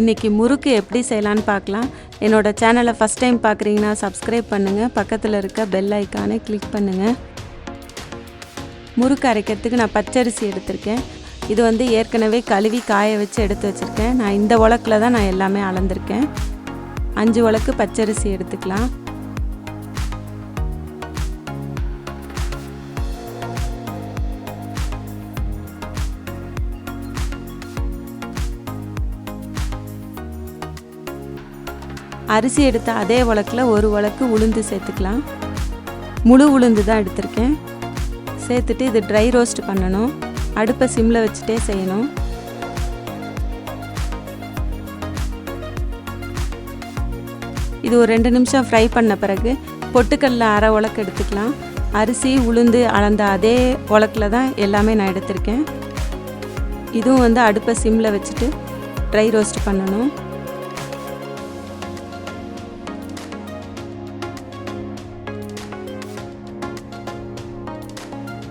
இன்றைக்கி முறுக்கு எப்படி செய்யலான்னு பார்க்கலாம். என்னோட சேனலை ஃபஸ்ட் டைம் பார்க்குறீங்கன்னா சப்ஸ்கிரைப் பண்ணுங்கள் பக்கத்தில் இருக்க பெல் ஐக்கானை கிளிக் பண்ணுங்கள் முறுக்கு அரைக்கிறதுக்கு நான் பச்சரிசி எடுத்திருக்கேன். இது வந்து ஏற்கனவே கழுவி காய வச்சு எடுத்து வச்சுருக்கேன். நான் இந்த உலக்கில் தான் நான் எல்லாமே அளந்திருக்கேன். அஞ்சு உலக்கு பச்சரிசி எடுத்துக்கலாம். அரிசி எடுத்த அதே உலக்கில் ஒரு உலக்கு உளுந்து சேர்த்துக்கலாம். முழு உளுந்து தான் எடுத்திருக்கேன். சேர்த்துட்டு இது ட்ரை ரோஸ்ட் பண்ணணும். அடுப்பை சிம்மில் வச்சுட்டே செய்யணும். இது ஒரு ரெண்டு நிமிஷம் ஃப்ரை பண்ண பிறகு பொட்டுக்கல்ல அரை உலக்கு எடுத்துக்கலாம். அரிசி உளுந்து அளந்த அதே உலக்கில் தான் எல்லாமே நான் எடுத்திருக்கேன். இதுவும் வந்து அடுப்பை சிம்மில் வச்சுட்டு ட்ரை ரோஸ்ட் பண்ணணும்.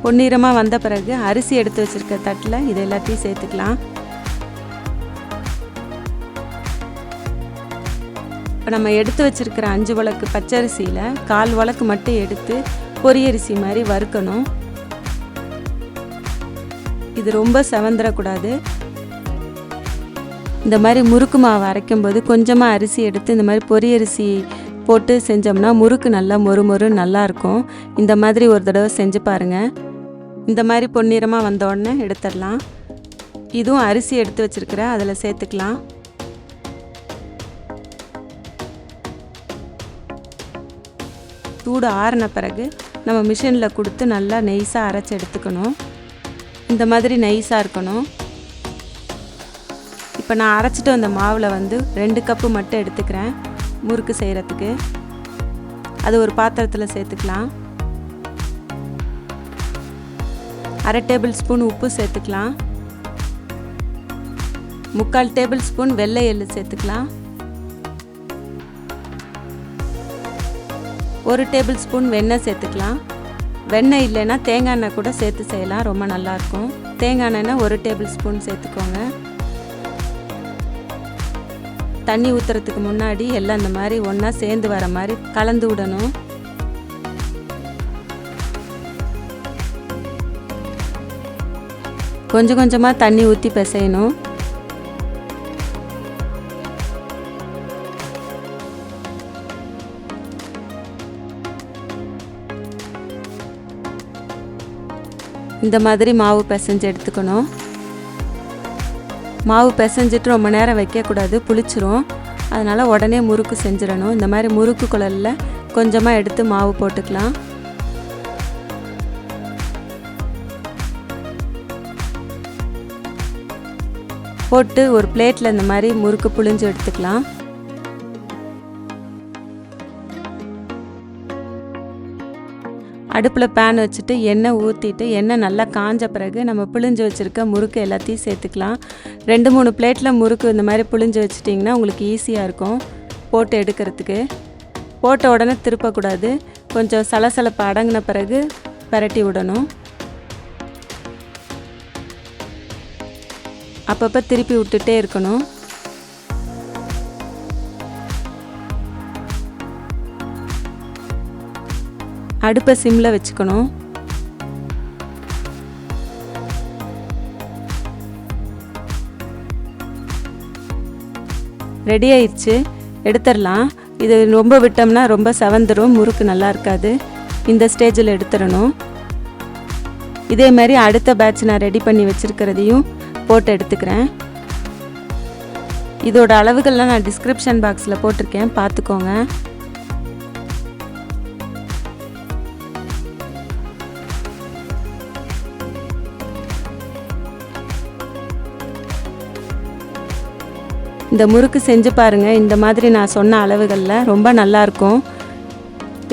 பொன்னிறமாக வந்த பிறகு அரிசி எடுத்து வச்சுருக்க தட்டில் இது எல்லாத்தையும் சேர்த்துக்கலாம். இப்போ நம்ம எடுத்து வச்சுருக்கிற அஞ்சு வழக்கு பச்சரிசியில் கால் வழக்கு மட்டும் எடுத்து பொரியரிசி மாதிரி வறுக்கணும். இது ரொம்ப செவந்துடக்கூடாது இந்த மாதிரி முறுக்கு மாவு அரைக்கும்போது கொஞ்சமாக அரிசி எடுத்து இந்த மாதிரி பொரியரிசி போட்டு செஞ்சோம்னா முறுக்கு நல்லா மொறு மொறு நல்லாயிருக்கும் இந்த மாதிரி ஒரு தடவை செஞ்சு பாருங்கள் இந்த மாதிரி பொன்னிறமாக வந்த உடனே எடுத்துடலாம். இதுவும் அரிசி எடுத்து வச்சுருக்கிறேன் அதில் சேர்த்துக்கலாம். சூடு ஆறின பிறகு நம்ம மிஷினில் கொடுத்து நல்லா நெய்ஸாக அரைச்சி எடுத்துக்கணும். இந்த மாதிரி நெய்ஸாக இருக்கணும். இப்போ நான் அரைச்சிட்டு வந்த மாவில் வந்து ரெண்டு கப்பு மட்டும் எடுத்துக்கிறேன் முறுக்கு செய்கிறதுக்கு அது ஒரு பாத்திரத்தில் சேர்த்துக்கலாம். அரை டேபிள் ஸ்பூன் உப்பு சேர்த்துக்கலாம். முக்கால் டேபிள் ஸ்பூன் வெள்ளை எள்ளு சேர்த்துக்கலாம். ஒரு டேபிள் ஸ்பூன் வெண்ணெய் சேர்த்துக்கலாம். வெண்ணெய் இல்லைன்னா தேங்காய் எண்ணெய் கூட சேர்த்து செய்யலாம் ரொம்ப நல்லாயிருக்கும். தேங்காய் எண்ணெய் ஒரு டேபிள் ஸ்பூன் சேர்த்துக்கோங்க. தண்ணி ஊற்றுறதுக்கு முன்னாடி எல்லாம் இந்த மாதிரி ஒன்றா சேர்ந்து வர மாதிரி கலந்து விடணும். கொஞ்சம் கொஞ்சமாக தண்ணி ஊற்றி பிசையணும். இந்த மாதிரி மாவு பிசைஞ்சு எடுத்துக்கணும். மாவு பிசைஞ்சிட்டு ரொம்ப நேரம் வைக்கக்கூடாது புளிச்சிரும். அதனால் உடனே முறுக்கு செஞ்சிடணும். இந்த மாதிரி முறுக்கு குழலில் கொஞ்சமாக எடுத்து மாவு போட்டுக்கலாம். போட்டு ஒரு பிளேட்டில் இந்த மாதிரி முறுக்கு புளிஞ்சு எடுத்துக்கலாம். அடுப்பில் பேன் வச்சுட்டு எண்ணெய் ஊற்றிட்டு எண்ணெய் நல்லா காஞ்ச பிறகு நம்ம புளிஞ்சு வச்சுருக்க முறுக்கு எல்லாத்தையும் சேர்த்துக்கலாம். ரெண்டு மூணு பிளேட்டில் முறுக்கு இந்த மாதிரி புளிஞ்சு வச்சுட்டிங்கன்னா உங்களுக்கு ஈஸியாக இருக்கும் போட்டு எடுக்கிறதுக்கு. போட்ட உடனே திருப்பக்கூடாது. கொஞ்சம் சலசலப்பு அடங்கின பிறகு பரட்டி விடணும். அப்பப்போ திருப்பி விட்டுட்டே இருக்கணும். அடுப்பை சிம்மில் வச்சுக்கணும். ரெடி ஆயிடுச்சு. எடுத்துடலாம். இது ரொம்ப விட்டோம்னா ரொம்ப செவந்துடும் முறுக்கு நல்லா இருக்காது. இந்த ஸ்டேஜில் எடுத்துடணும். இதே மாதிரி அடுத்த பேட்ச் நான் ரெடி பண்ணி வச்சுருக்கிறதையும் போட்டு எடுத்துக்கிறேன். இதோட அளவுகள்லாம் நான் டிஸ்கிரிப்ஷன் பாக்ஸில் போட்டிருக்கேன். பார்த்துக்கோங்க. இந்த முறுக்கு செஞ்சு பாருங்கள் இந்த மாதிரி நான் சொன்ன அளவுகளில் ரொம்ப நல்லாயிருக்கும்.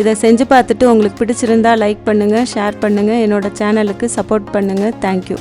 இதை செஞ்சு பார்த்துட்டு உங்களுக்கு பிடிச்சிருந்தா லைக் பண்ணுங்கள் ஷேர் பண்ணுங்கள் என்னோடய சேனலுக்கு சப்போர்ட் பண்ணுங்கள் தேங்க்யூ